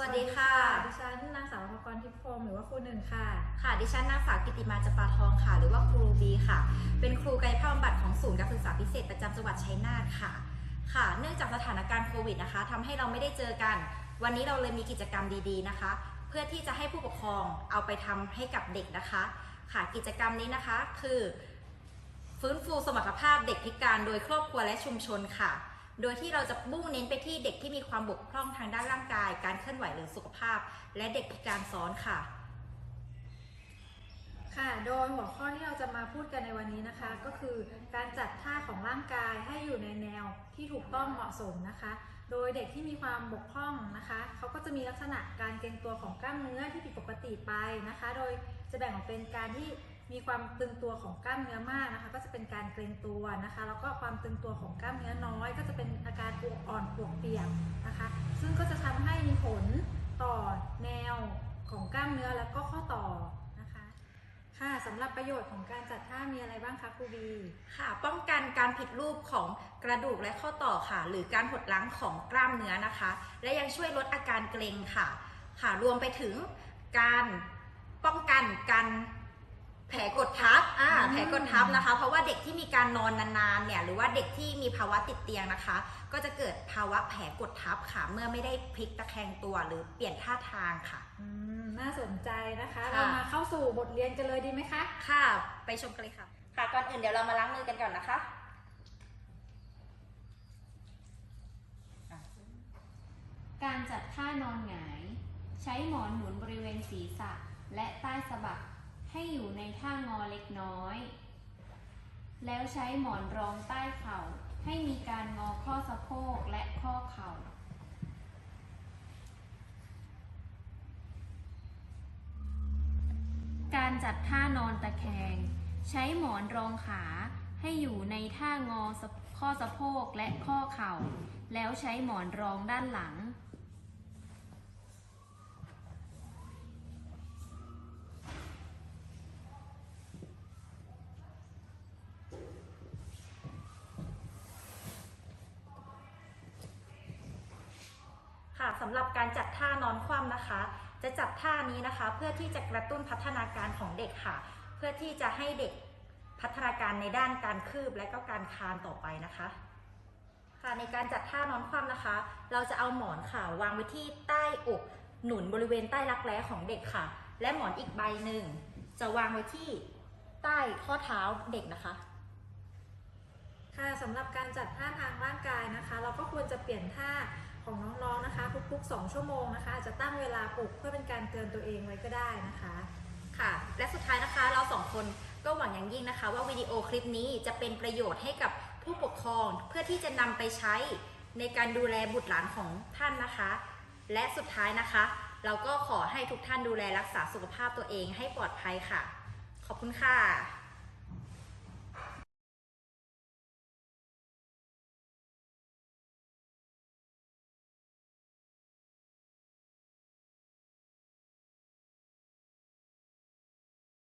วัสดีค่ะ ดิฉันนางสาวภกรทิพย์พรมหรือว่าครูหนึ่งค่ะ ค่ะ ดิฉันนางสาวกิติมาจปาทองค่ะ หรือว่าครูบีค่ะ เป็นครูกายภาพบำบัดของศูนย์การศึกษาพิเศษประจำจังหวัดชัยนาทค่ะ ค่ะ เนื่องจากสถานการณ์โควิดนะคะทำให้เราไม่ได้เจอกัน วันนี้เราเลยมีกิจกรรมดีๆนะคะ เพื่อที่จะให้ผู้ปกครองเอาไปทำให้กับเด็กนะคะ ค่ะ กิจกรรมนี้นะคะคือ ฟื้นฟูสมรรถภาพเด็กพิการโดยครอบครัวและชุมชนค่ะ โดยที่เราจะมุ่งเน้นไปที่เด็กที่มีความบกพร่องทางด้านร่างกาย การเคลื่อนไหวหรือสุขภาพ และเด็กพิการซ้อนค่ะ ค่ะ โดยหัวข้อที่เราจะมาพูดกันในวันนี้นะคะ ก็คือการจัดท่าของร่างกายให้อยู่ในแนวที่ถูกต้องเหมาะสมนะคะ โดยเด็กที่มีความบกพร่องนะคะ เขาก็จะมีลักษณะการเกร็งตัวของกล้ามเนื้อที่ผิดปกติไปนะคะ โดยจะแบ่งออกเป็นการที่ มีความตึงตัวของกล้ามเนื้อมากนะคะ ก็จะเป็นการเกร็งตัวนะคะ แล้วก็ความตึงตัวของกล้ามเนื้อน้อย ก็จะเป็นอาการปวดอ่อนปวดเปียกนะคะ ซึ่งก็จะทำให้มีผลต่อแนวของกล้ามเนื้อแล้วก็ข้อต่อนะคะค่ะสำหรับประโยชน์ของการจัดท่ามีอะไรบ้างคะครูบีค่ะ ป้องกันการผิดรูปของกระดูกและข้อต่อค่ะ หรือการหดลังของกล้ามเนื้อนะคะ และยังช่วยลดอาการเกร็งค่ะ ค่ะรวมไปถึงการป้องกันการ แผลกดทับอ่าอืมแผลกดทับนะคะ เพราะว่าเด็กที่มีการนอนนานๆ เนี่ย หรือว่าเด็กที่มีภาวะติดเตียงนะคะ ก็จะเกิดภาวะแผลกดทับค่ะ เมื่อไม่ได้พลิกตะแคงตัวหรือเปลี่ยนท่าทางค่ะ อืมน่าสนใจนะคะ ค่ะ เรามาเข้าสู่บทเรียนกันเลยดีไหมคะ ค่ะ ไปชมกันเลยค่ะ ค่ะ ก่อนอื่นเดี๋ยวเรามาล้างมือกันก่อนนะคะการจัดท่านอนหงาย ใช้หมอนหนุนบริเวณศีรษะ และใต้สะบัก ให้อยู่ในท่างอเล็กน้อย แล้วใช้หมอนรองใต้เข่า ให้มีการงอข้อสะโพกและข้อเข่า การจัดท่านอนตะแคง ใช้หมอนรองขาให้อยู่ในท่างอข้อสะโพกและข้อเข่า แล้วใช้หมอนรองด้านหลัง สำหรับการจัดท่านอนคว่ำนะคะ จะจัดท่านี้นะคะ เพื่อที่จะกระตุ้นพัฒนาการของเด็กค่ะ เพื่อที่จะให้เด็กพัฒนาการในด้านการคืบและก็การคลานต่อไปนะคะค่ะในการจัดท่านอนคว่ำนะคะ เราจะเอาหมอนค่ะวางไว้ที่ใต้อกหนุนบริเวณใต้รักแร้ของเด็กค่ะ และหมอนอีกใบหนึ่ง จะวางไว้ที่ใต้ข้อเท้าเด็กนะคะ ค่ะสำหรับการจัดท่าทางร่างกายนะคะ เราก็ควรจะเปลี่ยนท่า ของน้องๆนะคะ ทุกๆ 2 ชั่วโมงนะคะอาจจะตั้งเวลาปลุกเพื่อเป็นการเตือนตัวเองไว้ก็ได้นะคะค่ะและสุดท้ายนะคะเราสองคนก็หวังอย่างยิ่งนะคะ ว่าวิดีโอคลิปนี้จะเป็นประโยชน์ให้กับผู้ปกครองเพื่อที่จะนำไปใช้ในการดูแลบุตรหลานของท่านนะคะ และสุดท้ายนะคะ เราก็ขอให้ทุกท่านดูแลรักษาสุขภาพตัวเองให้ปลอดภัยค่ะ ขอบคุณค่ะ